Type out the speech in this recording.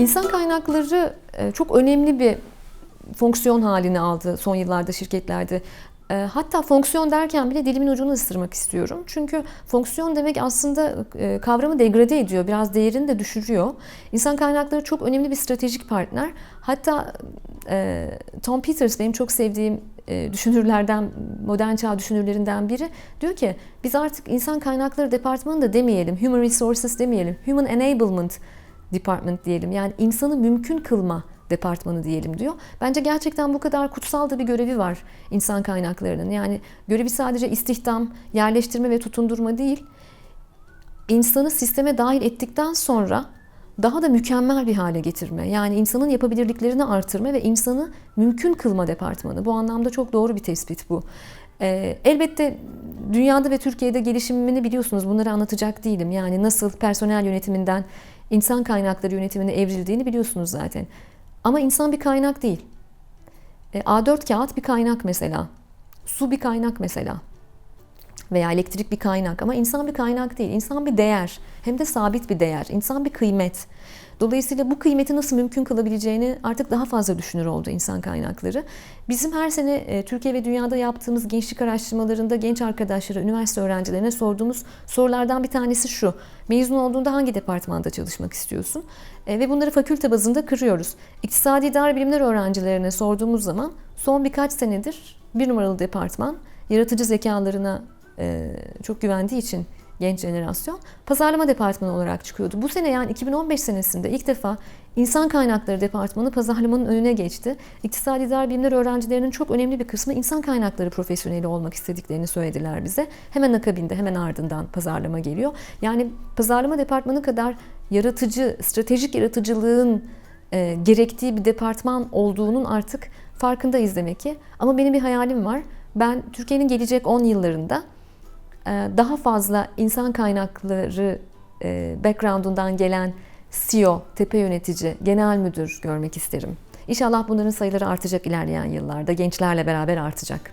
İnsan kaynakları e, çok önemli bir fonksiyon halini aldı son yıllarda şirketlerde. E, Hatta fonksiyon derken bile dilimin ucunu ısırmak istiyorum. Çünkü fonksiyon demek aslında e, kavramı degrade ediyor, biraz değerini de düşürüyor. İnsan kaynakları çok önemli bir stratejik partner. Hatta Tom Peters benim çok sevdiğim düşünürlerden, modern çağ düşünürlerinden biri diyor ki biz artık insan kaynakları departmanı da demeyelim, human resources demeyelim, human enablement department diyelim. Yani insanı mümkün kılma departmanı diyelim diyor. Bence gerçekten bu kadar kutsal da bir görevi var insan kaynaklarının. Yani görevi sadece istihdam, yerleştirme ve tutundurma değil. İnsanı sisteme dahil ettikten sonra daha da mükemmel bir hale getirme. Yani insanın yapabilirliklerini artırma ve insanı mümkün kılma departmanı. Bu anlamda çok doğru bir tespit bu. Ee, elbette dünyada ve Türkiye'de gelişimini biliyorsunuz. Bunları anlatacak değilim. Yani nasıl personel yönetiminden insan kaynakları yönetimine evrildiğini biliyorsunuz zaten. Ama insan bir kaynak değil. E, A4 kağıt bir kaynak mesela. Su bir kaynak mesela. Veya elektrik bir kaynak ama insan bir kaynak değil. İnsan bir değer. Hem de sabit bir değer. İnsan bir kıymet. Dolayısıyla bu kıymeti nasıl mümkün kılabileceğini artık daha fazla düşünür oldu insan kaynakları. Bizim her sene e, Türkiye ve dünyada yaptığımız gençlik araştırmalarında genç arkadaşlara, üniversite öğrencilerine sorduğumuz sorulardan bir tanesi şu. Mezun olduğunda hangi departmanda çalışmak istiyorsun? E, ve bunları fakülte bazında kırıyoruz. İktisadi idare bilimler öğrencilerine sorduğumuz zaman son birkaç senedir bir numaralı departman yaratıcı zekalarına çok güvendiği için genç jenerasyon pazarlama departmanı olarak çıkıyordu. Bu sene yani 2015 senesinde ilk defa insan kaynakları departmanı pazarlamanın önüne geçti. İktisadi idare bilimler öğrencilerinin çok önemli bir kısmı insan kaynakları profesyoneli olmak istediklerini söylediler bize. Hemen akabinde hemen ardından pazarlama geliyor. Yani pazarlama departmanı kadar yaratıcı, stratejik yaratıcılığın e, gerektiği bir departman olduğunun artık farkındayız demek ki. Ama benim bir hayalim var. Ben Türkiye'nin gelecek 10 yıllarında daha fazla insan kaynakları background'undan gelen CEO, tepe yönetici, genel müdür görmek isterim. İnşallah bunların sayıları artacak ilerleyen yıllarda. Gençlerle beraber artacak.